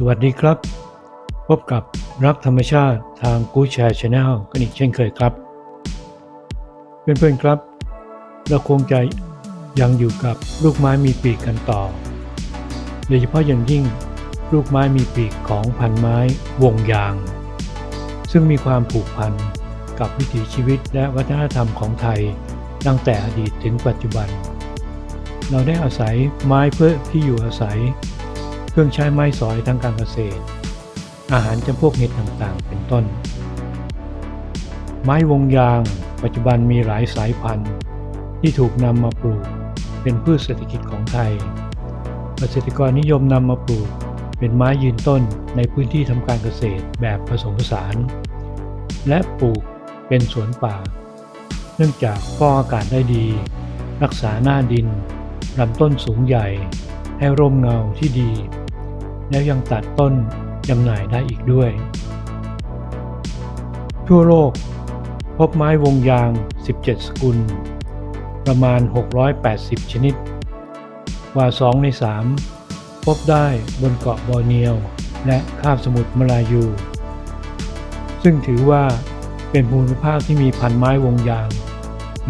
สวัสดีครับ พบกับรักธรรมชาติทางกูแชร์ชาแนลกันอีกเช่นเคยครับ เพื่อนๆครับ เราคงจะยังอยู่กับลูกไม้มีปีกกันต่อ โดยเฉพาะอย่างยิ่งลูกไม้มีปีกของพันไม้วงยาง ซึ่งมีความผูกพันกับวิถีชีวิตและวัฒนธรรมของไทยตั้งแต่อดีตถึงปัจจุบัน เราได้อาศัยไม้เพื่อที่อยู่อาศัย เครื่องใช้ไม้สอยทางการเกษตร อาหารจำพวกเห็ดต่างๆ เป็นต้น ไม้วงยาง ปัจจุบันมีหลายสายพันธุ์ ที่ถูกนำมาปลูก เป็นพืชเศรษฐกิจของไทย เกษตรกรนิยมนำมาปลูก เป็นไม้ยืนต้นในพื้นที่ทำการเกษตรแบบผสมผสาน และปลูกเป็นสวนป่า เนื่องจากฟอกอากาศได้ดี รักษาหน้าดินลำต้นสูงใหญ่ให้ร่มเงาที่ดี แล้วยังตัดต้นจำหน่ายได้อีกด้วย ทั่วโลก พบไม้วงยาง 17 สกุล ประมาณ 680 ชนิด กว่า 2 ใน 3 พบได้บนเกาะบอร์เนียว และคาบสมุทรมาลายู ซึ่งถือว่าเป็นภูมิภาคที่มีพันไม้วงยาง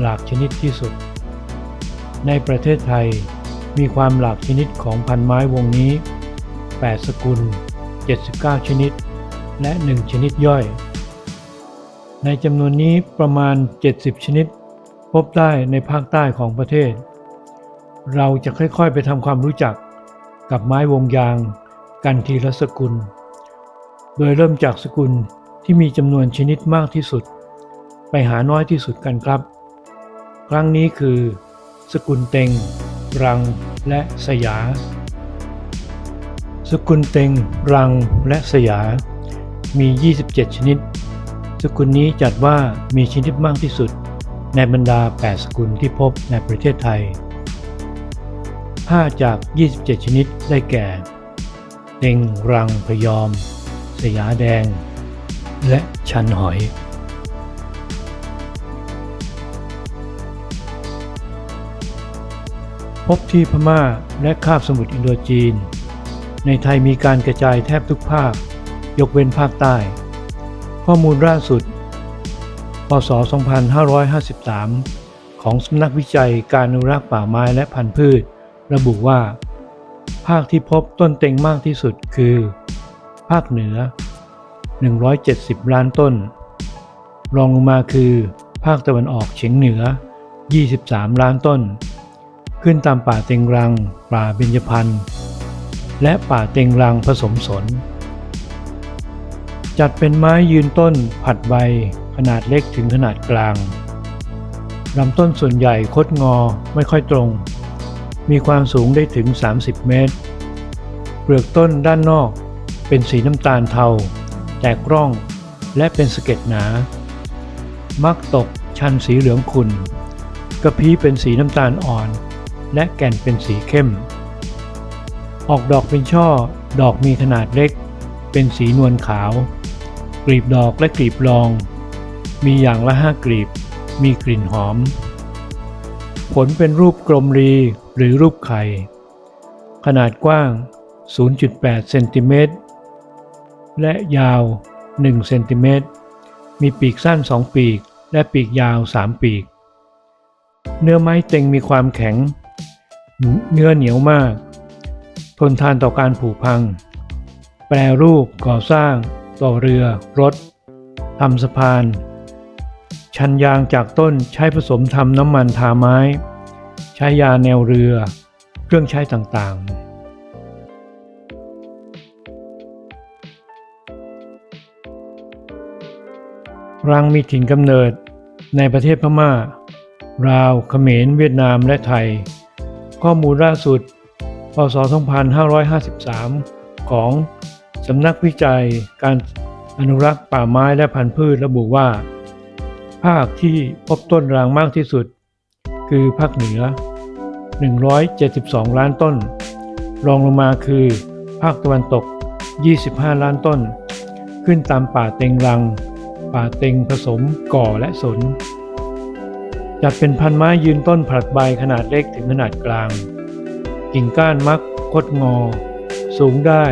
หลากชนิดที่สุด ในประเทศไทยมีความหลากชนิดของพันไม้วงนี้ 8 สกุล 79 ชนิด และ 1 ชนิดย่อย ในจำนวนนี้ประมาณ 70 ชนิด พบได้ในภาคใต้ของประเทศ เราจะค่อยๆไปทำความรู้จักกับไม้วงยาง กันทีละสกุล โดยเริ่มจากสกุลที่มีจำนวนชนิดมากที่สุด ไปหาน้อยที่สุดกันครับ ครั้งนี้คือ สกุลเต็ง รัง และสยา สกุลเต็ง รัง และสยา มี 27 ชนิด สกุลนี้จัดว่ามีชนิดมากที่สุด ในบรรดา 8 สกุลที่พบในประเทศไทย5จาก 27 ชนิดได้แก่ เต็ง รัง พยอม สยาแดง และชันหอยพบที่พม่าและคาบสมุทรอินโดจีน ในไทยมีการกระจายแทบทุกภาค ยกเว้นภาคใต้ ข้อมูลล่าสุด พศ 2553 ของสำนักวิจัยการอนุรักษ์ป่าไม้และพันธุ์พืช ระบุว่า ภาคที่พบต้นเต็งมากที่สุดคือ ภาคเหนือ 170 ล้านต้น รองลงมาคือ ภาคตะวันออกเฉียงเหนือ 23 ล้านต้น ขึ้นตามป่าเต็งรัง ป่าเบญจพรรณ และป่าเต็งรังผสมสน จัดเป็นไม้ยืนต้นผัดใบขนาดเล็กถึงขนาดกลางลำต้นส่วนใหญ่คดงอไม่ค่อยตรง มีความสูงได้ถึง 30 เมตร เปลือกต้นด้านนอกเป็นสีน้ำตาลเทา แตกร่องและเป็นสะเก็ดหนา มักตกชันสีเหลืองขุ่นกระพี้เป็นสีน้ำตาลอ่อน และแก่นเป็นสีเข้ม ออกดอกเป็นช่อ ดอกมีขนาดเล็ก เป็นสีนวลขาว กลีบดอกและกลีบรอง มีอย่างละห้ากลีบ มีกลิ่นหอม ผลเป็นรูปกลมรีหรือรูปไข่ ขนาดกว้าง 0.8 เซนติเมตร และยาว 1 เซนติเมตร มีปีกสั้น 2 ปีก และปีกยาว 3 ปีก เนื้อไม้เต็งมีความแข็ง เนื้อเหนียวมาก ทนทานต่อการผุพัง แปรรูปก่อสร้าง ต่อเรือ รถทำสะพาน ชันยางจากต้นใช้ผสมทำน้ำมันทาไม้ ใช้ยาแนวเรือ เครื่องใช้ต่างๆรังมีถิ่นกำเนิดในประเทศพม่า ราวเขมร เวียดนามและไทย ข้อมูลล่าสุด พศ 2553 ของสำนักวิจัยการอนุรักษ์ป่าไม้และพันธุ์พืชระบุว่า ภาคที่พบต้นรางมากที่สุด คือภาคเหนือ 172 ล้านต้น รองลงมาคือ ภาคตะวันตก 25 ล้านต้น ขึ้นตามป่าเต็งรัง ป่าเต็งผสมก่อและสน จัดเป็นพันไม้ยืนต้นผลัดใบขนาดเล็กถึงขนาดกลาง กิ่งก้านมักคดงอ สูงได้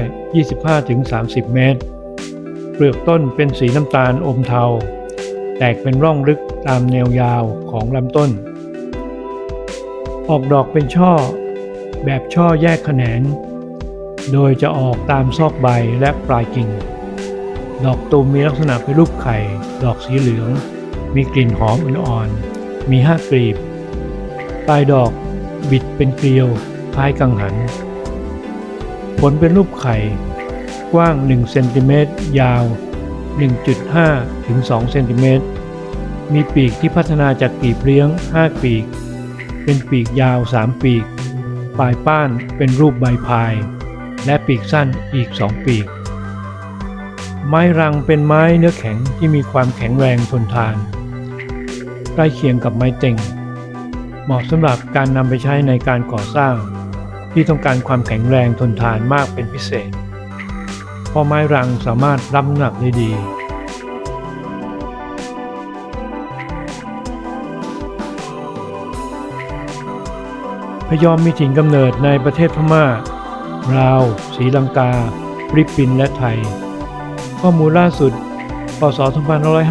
25-30 เมตร เปลือกต้นเป็นสีน้ำตาลอมเทา แตกเป็นร่องลึกตามแนวยาวของลำต้น ออกดอกเป็นช่อ แบบช่อแยกแขนง โดยจะออกตามซอกใบและปลายกิ่ง ดอกตูมมีลักษณะเป็นรูปไข่ ดอกสีเหลือง มีกลิ่นหอมอ่อนๆ มีห้ากลีบ ปลายดอกบิดเป็นเกลียว คล้ายกังหัน ผลเป็นรูปไข่ กว้าง 1 เซนติเมตร ยาว 1.5 ถึง 2 เซนติเมตร มีปีกที่พัฒนาจากปีกเลี้ยง 5 ปีก เป็นปีกยาว 3 ปีก ปลายป้านเป็นรูปใบพาย และปีกสั้นอีก 2 ปีก ไม้รังเป็นไม้เนื้อแข็งที่มีความแข็งแรงทนทานใกล้เคียงกับไม้เต็งเหมาะสำหรับการนำไปใช้ในการก่อสร้าง ที่ต้องการความแข็งแรงทนทานมากเป็นพิเศษ เพราะไม้รังสามารถรับน้ำหนักได้ดี พยอมมีถิ่นกำเนิดในประเทศพม่าลาวศรีลังกาฟิลิปปินส์และไทย ข้อมูลล่าสุดพศ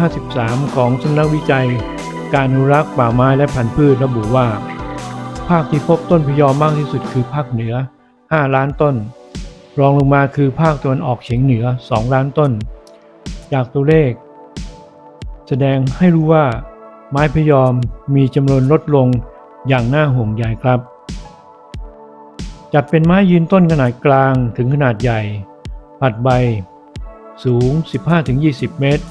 2553 ของสำนักวิจัย การอนุรักษ์ป่าไม้และพันธุ์พืชระบุว่า ภาคที่พบต้นพยอมมากที่สุดคือภาคเหนือ 5 ล้านต้น รองลงมาคือภาคตะวันออกเฉียงเหนือ 2 ล้านต้น จากตัวเลข แสดงให้รู้ว่า ไม้พยอมมีจำนวนลดลงอย่างน่าห่วงใยครับ จัดเป็นไม้ยืนต้นขนาดกลางถึงขนาดใหญ่ ผัดใบ สูง 15-20 เมตร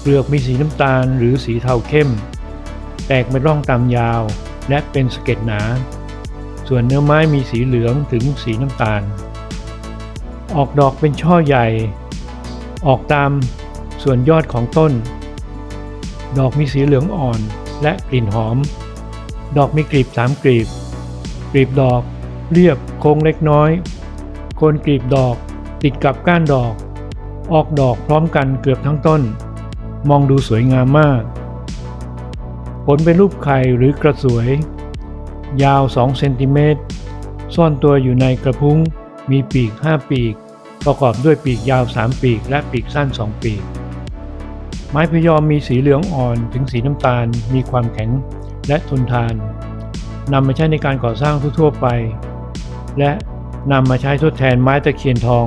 เปลือกมีสีน้ำตาลหรือสีเทาเข้ม แตกเป็นร่องตามยาว และเป็นสะเก็ดหนา ส่วนเนื้อไม้มีสีเหลืองถึงสีน้ำตาล ออกดอกเป็นช่อใหญ่ ออกตามส่วนยอดของต้น ดอกมีสีเหลืองอ่อนและกลิ่นหอม ดอกมีกลีบสามกลีบ กลีบดอกเรียบโค้งเล็กน้อย โคนกลีบดอกติดกับก้านดอก ออกดอกพร้อมกันเกือบทั้งต้น มองดูสวยงามมาก ผลเป็นรูปไข่หรือกระสวย ยาว 2 เซนติเมตร ซ่อนตัวอยู่ในกระพุ้ง มีปีก 5 ปีก ประกอบด้วยปีกยาว 3 ปีก และปีกสั้น 2 ปีก ไม้พยอมมีสีเหลืองอ่อนถึงสีน้ำตาล มีความแข็งและทนทาน นำมาใช้ในการก่อสร้างทั่วไป และนำมาใช้ทดแทนไม้ตะเคียนทอง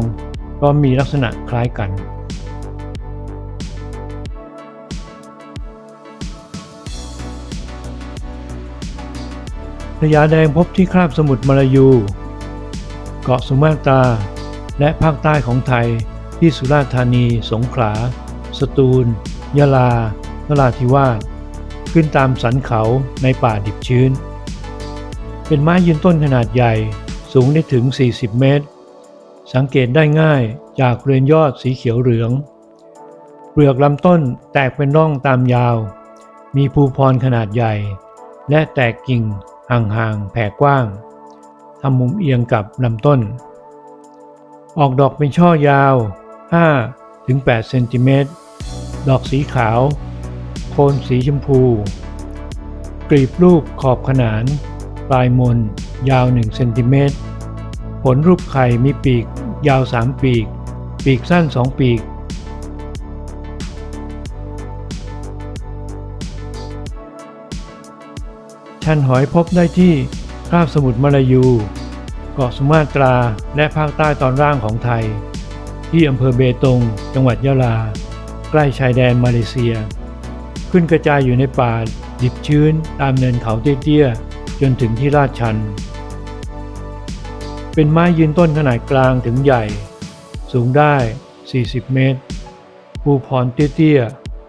เพราะมีลักษณะคล้ายกัน พญาแดงพบที่คราบสมุทรมาลายู เกาะสุมาตรา และภาคใต้ของไทยที่สุราษฎร์ธานี สงขลา สตูล ยะลา นราธิวาส ขึ้นตามสันเขาในป่าดิบชื้น เป็นไม้ยืนต้นขนาดใหญ่ สูงได้ถึง 40 เมตร สังเกตได้ง่ายจากเรือนยอดสีเขียวเหลือง เปลือกลำต้นแตกเป็นร่องตามยาว มีภูพรขนาดใหญ่ และแตกกิ่ง ห่างๆแผ่กว้างทำมุมเอียงกับลำต้น ออกดอกเป็นช่อยาว 5-8 เซนติเมตร ดอกสีขาว โคนสีชมพู กลีบรูปขอบขนาน ปลายมนยาว 1 เซนติเมตร ผลรูปไข่มีปีกยาว 3 ปีก ปีกสั้น 2 ปีก ชันหอยพบได้ที่คาบสมุทรมาลายู เกาะสุมาตราและภาคใต้ตอนล่างของไทย ที่อำเภอเบตง จังหวัดยะลา ใกล้ชายแดนมาเลเซีย ขึ้นกระจายอยู่ในป่าดิบชื้นตามเนินเขาเตี้ยๆ จนถึงที่ลาดชัน เป็นไม้ยืนต้นขนาดกลางถึงใหญ่ สูงได้ 40 เมตร ภูพรเตี้ย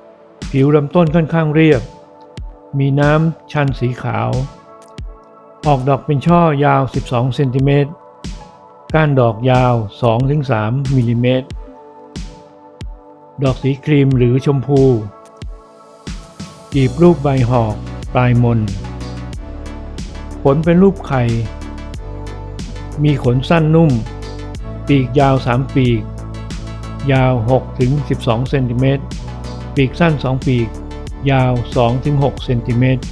ๆ ผิวลำต้นค่อนข้างเรียบ มีน้ำชันสีขาว ออกดอกเป็นช่อยาว 12 เซนติเมตร ก้านดอกยาว 2-3มิลลิเมตร ดอกสีครีมหรือชมพูกีบรูปใบหอกปลายมน ผลเป็นรูปไข่ มีขนสั้นนุ่ม ปีกยาว 3 ปีก ยาว 6-12 เซนติเมตร ปีกสั้น 2 ปีก ยาว 2-6 เซนติเมตร